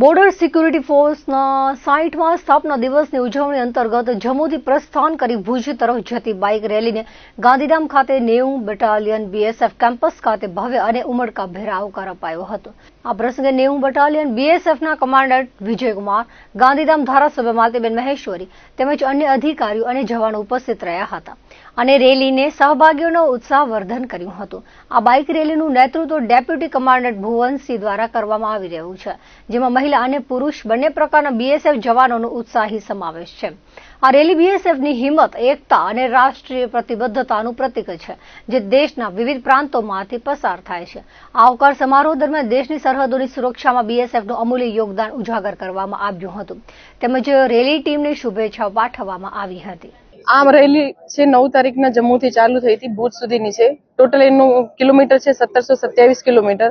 Border security ફોર્સના સાહીઠમાં સ્થાપના દિવસની ઉજવણી અંતર્ગત જમ્મુથી પ્રસ્થાન કરી ભુજ તરફ જતી બાઇક રેલીને ગાંધીધામ ખાતે નેવું બટાલિયન બીએસએફ કેમ્પસ ખાતે ભવ્ય અને ઉમળકાભેર આવકાર અપાયો હતો. આ પ્રસંગે નેવું બટાલિયન બીએસએફના કમાન્ડન્ટ વિજયકુમાર, ગાંધીધામ ધારાસભ્ય માલતીબેન મહેશ્વરી તેમજ અન્ય અધિકારીઓ અને જવાનો ઉપસ્થિત રહ્યા હતા. અને રેલીને સહભાગીઓનો ઉત્સાહ વર્ધન કર્યું હતું. આ બાઇક રેલીનું નેતૃત્વ ડેપ્યુટી કમાન્ડન્ટ ભુવનસિંહ દ્વારા કરવામાં આવી રહ્યું છે, જેમાં મહિલા અને પુરુષ બંને પ્રકારના બીએસએફ જવાનોનો ઉત્સાહી સમાવેશ છે. આ રેલી બીએસએફની હિંમત, એકતા અને રાષ્ટ્રીય પ્રતિબદ્ધતાનું પ્રતીક છે, જે દેશના વિવિધ પ્રાંતોમાંથી પસાર થાય છે. આ આવકાર સમારોહ દરમિયાન દેશની સરહદોની સુરક્ષામાં બીએસએફનું અમૂલ્ય યોગદાન ઉજાગર કરવામાં આવ્યું હતું. તેમજ રેલી ટીમને શુભેચ્છાઓ પાઠવવામાં આવી હતી. આ રેલી છે નવ તારીખના જમ્મુથી ચાલુ થઈ હતી ભુજ સુધીની છે. ટોટલ એનું કિલોમીટર છે સત્તરસો સત્યાવીસ કિલોમીટર.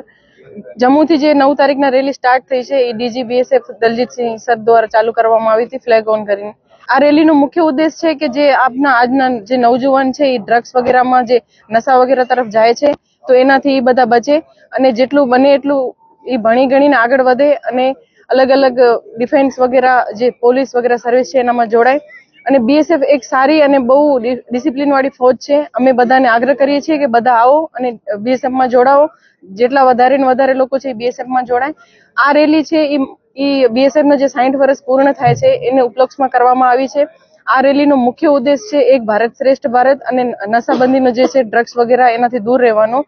જમ્મુથી જે નવ તારીખના રેલી સ્ટાર્ટ થઈ છે, એ ડીજી બીએસએફ દલજીતસિંહ સર દ્વારા ચાલુ કરવામાં આવી હતી ફ્લેગ ઓન કરીને. આ રેલીનો મુખ્ય ઉદ્દેશ છે કે જે આપના આજના જે નવજુવાન છે, એ ડ્રગ્સ વગેરેમાં જે નશા વગેરે તરફ જાય છે, તો એનાથી એ બધા બચે અને જેટલું બને એટલું એ ભણી ગણીને આગળ વધે અને અલગ અલગ ડિફેન્સ વગેરે જે પોલીસ વગેરે સર્વિસ છે, એનામાં જોડાય. અને બીએસએફ એક સારી અને બહુ ડિસિપ્લિન વાળી ફોજ છે. અમે બધાને આગ્રહ કરીએ છીએ કે બધા આવો અને બીએસએફમાં જોડાઓ જેટલા વધારે ને વધારે લોકો છે એ બીએસએફમાં જોડાય. આ રેલી છે એ એ ના જે સાઠ વર્ષ પૂર્ણ થાય છે એને ઉપલક્ષમાં કરવામાં આવી છે. આ રેલીનો મુખ્ય ઉદ્દેશ છે એક ભારત શ્રેષ્ઠ ભારત અને નશાબંધીનો જે છે ડ્રગ્સ વગેરે એનાથી દૂર રહેવાનો.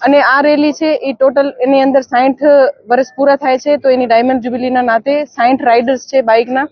અને આ રેલી છે એ ટોટલ એની અંદર સાઠ વર્ષ પૂરા થાય છે તો એની ડાયમંડ જ્યુબિલીના નાતે સાઠ રાઇડર્સ છે બાઇકના